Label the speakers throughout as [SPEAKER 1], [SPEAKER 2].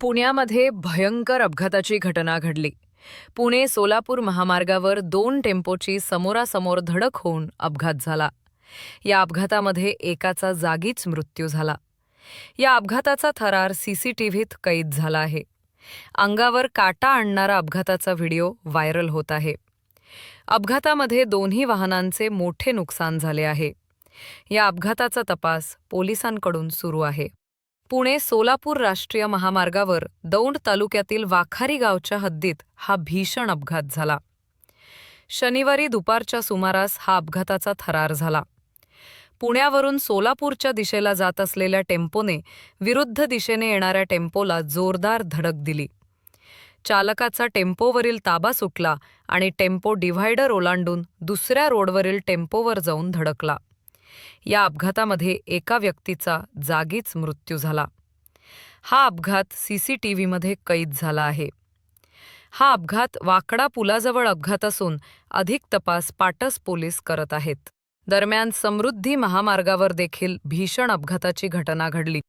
[SPEAKER 1] पुण्यामध्ये भयंकर अपघाताची घटना घडली. पुणे सोलापूर महामार्गावर दोन टेम्पोची समोरासमोर धडक होऊन अपघात झाला. या अपघातामध्ये एकाचा जागीच मृत्यू झाला. या अपघाताचा थरार सीसीटीव्हीत कैद झाला आहे. अंगावर काटा आणणारा अपघाताचा व्हिडिओ व्हायरल होत आहे. अपघातामध्ये दोन्ही वाहनांचे मोठे नुकसान झाले आहे. या अपघाताचा तपास पोलिसांकडून सुरू आहे. पुणे सोलापूर राष्ट्रीय महामार्गावर दौंड तालुक्यातील वाखारी गावच्या हद्दीत हा भीषण अपघात झाला. शनिवारी दुपारच्या सुमारास हा अपघाताचा थरार झाला. पुण्यावरून सोलापूरच्या दिशेला जात असलेल्या टेम्पोने विरुद्ध दिशेने येणाऱ्या टेम्पोला जोरदार धडक दिली. चालकाचा टेम्पोवरील ताबा सुटला आणि टेम्पो डिव्हायडर ओलांडून दुसऱ्या रोडवरील टेम्पोवर जाऊन धडकला. या अपघातामध्ये एका व्यक्तीचा जागीच मृत्यू झाला. हा अपघात सीसीटीव्हीमध्ये कैद झाला आहे. हा अपघात वाकडा पुलाजवळ अपघात असून अधिक तपास पाटस पोलीस करत आहेत. दरम्यान समृद्धी महामार्गावर देखील भीषण अपघाताची घटना घडली.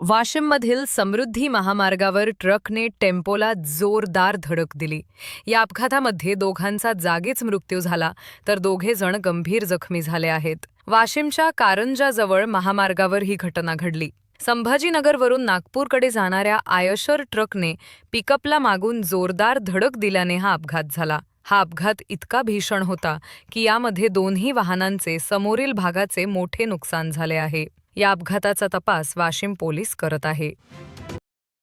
[SPEAKER 1] वाशिममधील समृद्धी महामार्गावर ट्रकने टेम्पोला जोरदार धडक दिली. या अपघातामध्ये दोघांचा जागीच मृत्यू झाला तर दोघे जण गंभीर जखमी झाले आहेत. वाशिमच्या कारंजाजवळ महामार्गावर ही घटना घडली. संभाजीनगरवरून नागपूरकडे जाणाऱ्या आयशर ट्रकने पिकअपला मागून जोरदार धडक दिल्याने हा अपघात झाला. हा अपघात इतका भीषण होता की यामध्ये दोन्ही वाहनांचे समोरील भागाचे मोठे नुकसान झाले आहे. या अपघाताचा तपास वाशिम पोलीस करत आहे.